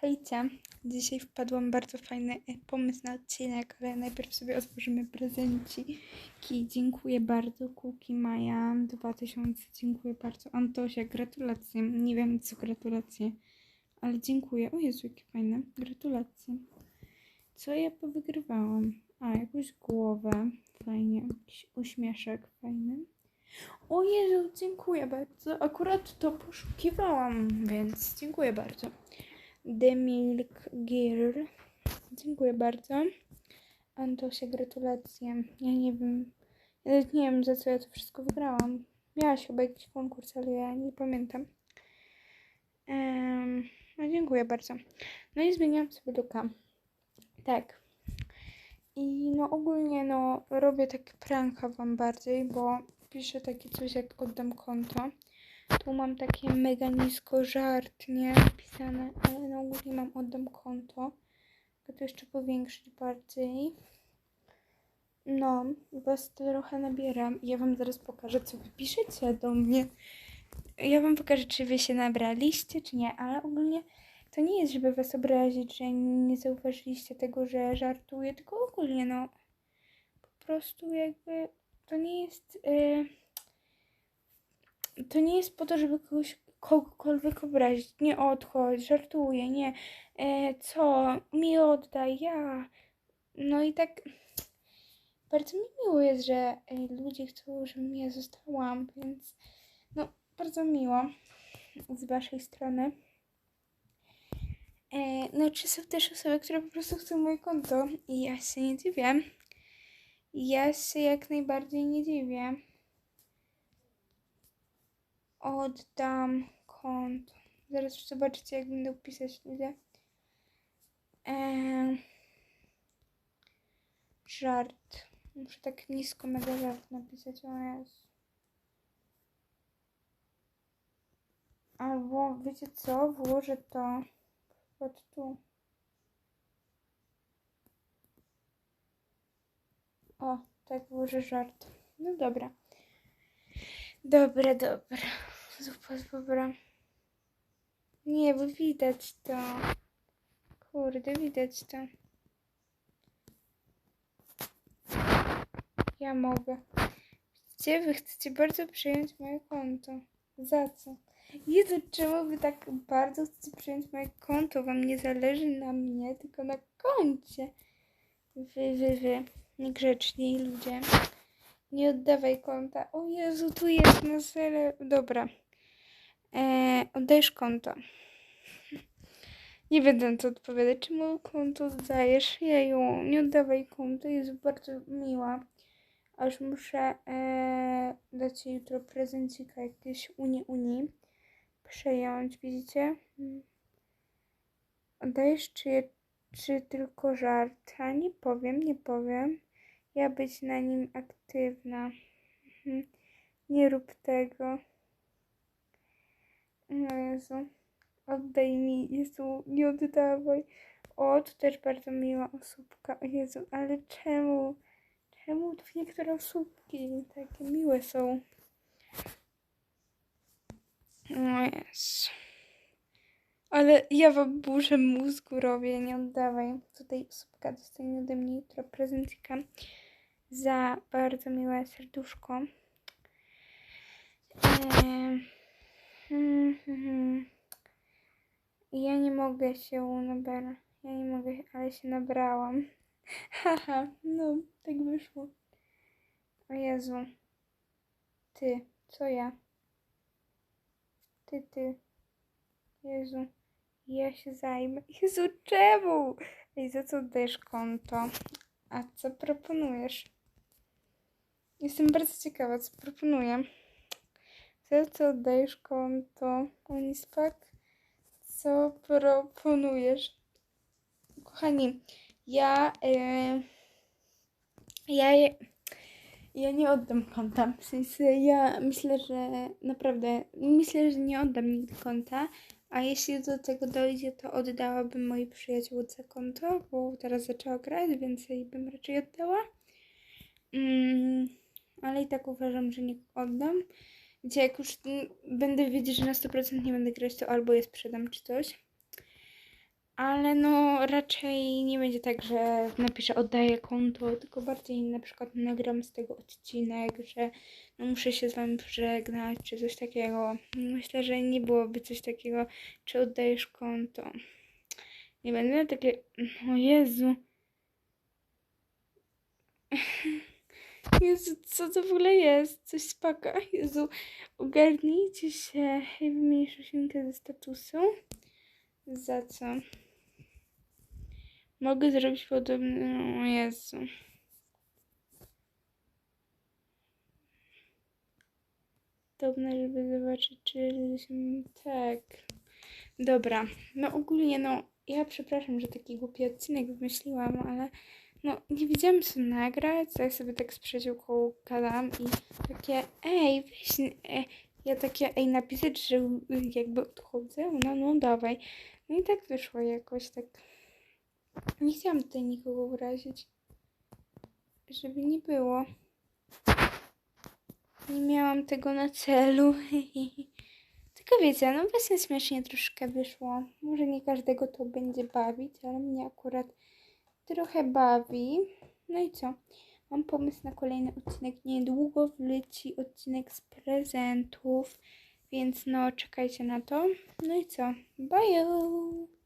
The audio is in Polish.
Hejcie, dzisiaj wpadłam bardzo fajny e, pomysł na odcinek, ale najpierw sobie otworzymy prezenciki. Dziękuję bardzo, Kuki Maja 2000, dziękuję bardzo. Antosia, gratulacje. Nie wiem co gratulacje, ale dziękuję. O Jezu, jakie fajne, gratulacje. Co ja powygrywałam? A, jakąś głowę, fajnie, jakiś uśmieszek fajny. O Jezu, dziękuję bardzo. Akurat to poszukiwałam, więc dziękuję bardzo. The Milk Girl. Dziękuję bardzo. Antosia, gratulacje. Ja nie wiem. Ja nie wiem, za co ja to wszystko wygrałam. Miałaś chyba jakiś konkurs, ale ja nie pamiętam. Em, no dziękuję bardzo. No i zmieniam sobie luka. Tak. I no ogólnie no robię taki pranka wam bardziej, bo piszę takie coś jak oddam konto. Tu mam takie mega nisko żart, nie? Pisane, ale ogólnie mam oddam konto. Mogę to jeszcze powiększyć bardziej. No, was trochę nabieram. Ja wam zaraz pokażę, co wy piszecie do mnie. Ja wam pokażę, czy wy się nabraliście, czy nie, ale ogólnie to nie jest, żeby was obrazić, że nie zauważyliście tego, że żartuję, tylko ogólnie, no, po prostu jakby to nie jest. Yy to nie jest po to, żeby kogoś, kogokolwiek obrazić. Nie odchodź, żartuję, nie. E, co? Mi oddaj, ja. No i tak bardzo mi miło jest, że e, ludzie chcą, żebym ja zostałam, więc no, bardzo miło z waszej strony. E, no, czy są też osoby, które po prostu chcą moje konto i ja się nie dziwię. Ja się jak najbardziej nie dziwię oddam konto. Zaraz zobaczycie, jak będę pisać ludzie. Eee, żart. Muszę tak nisko mega żart napisać. O Jezu. Albo wiecie co? Włożę to pod tu. O, tak włożę żart. No dobra. Dobra, dobra. Zupa dobra. Nie, bo widać to. Kurde, widać to. Ja mogę. Gdzie wy chcecie bardzo przyjąć moje konto? Za co? Jezu, czemu wy tak bardzo chcecie przyjąć moje konto? Wam nie zależy na mnie, tylko na koncie. Wy, wy, wy. Niegrzeczni ludzie. Nie oddawaj konta. O Jezu, tu jest na serio. Dobra. Eee, oddajesz konto. Nie będę co odpowiadać. Czemu konto oddajesz? Jeju, nie oddawaj konta. Jest bardzo miła. Aż muszę e, dać jej jutro prezencika jakieś Uni Uni. Przejąć, widzicie? Oddajesz czy, czy tylko żart? A nie powiem, nie powiem. Ja być na nim aktywna. Mhm. Nie rób tego. No Jezu. Oddaj mi, Jezu, nie oddawaj. O, to też bardzo miła osóbka. O Jezu, ale czemu? Czemu tu niektóre osóbki takie miłe są? O Jezu. Ale ja wam burzę mózgu robię, nie oddawaj. Tutaj osóbka dostanie ode mnie jutro prezencika za bardzo miłe serduszko. Hmm. Ja nie mogę się nabrać. Ja nie mogę, ale się nabrałam. Haha, no, tak wyszło. O Jezu. Ty, co ja? Ty, ty. Jezu. Ja się zajmę. Jezu, czemu? Ej, za co dajesz konto? A co proponujesz? Jestem bardzo ciekawa, co proponuję. Co oddajesz konto? Unispak? Co proponujesz? Kochani, ja... Yy, ja... Ja nie oddam konta. W sensie ja myślę, że naprawdę... Myślę, że nie oddam nigdy konta. A jeśli do tego dojdzie, to oddałabym mojej przyjaciółce konto, bo teraz zaczęła grać, więc jej bym raczej oddała. Mm, ale i tak uważam, że nie oddam. Gdzie jak już będę wiedzieć, że na 100% nie będę grać, to albo je sprzedam czy coś. Ale no raczej nie będzie tak, że napiszę oddaję konto, tylko bardziej na przykład nagram z tego odcinek, że no muszę się z wami pożegnać, czy coś takiego. Myślę, że nie byłoby coś takiego, czy oddajesz konto. Nie będę takie, o Jezu. Jezu, co to w ogóle jest? Coś spaka. Jezu, ogarnijcie się. Hej, wymienisz roślinkę ze statusu. Za co? Mogę zrobić podobne. O Jezu. Podobne, żeby zobaczyć, czy się. Tak. Dobra. No ogólnie, no. Ja przepraszam, że taki głupi odcinek wymyśliłam, ale no nie wiedziałam co nagrać, ja sobie tak z przyjaciółką gadam i takie, ej, weź, e, ja takie, ej, napisać, że jakby odchodzę, no, no, dawaj. No i tak wyszło jakoś, tak. Nie chciałam tutaj nikogo urazić, żeby nie było. Nie miałam tego na celu. Tylko wiecie, no właśnie śmiesznie troszkę wyszło. Może nie każdego to będzie bawić, ale mnie akurat trochę bawi. No i co? Mam pomysł na kolejny odcinek. Niedługo wleci odcinek z prezentów, więc no czekajcie na to. No i co? Bye!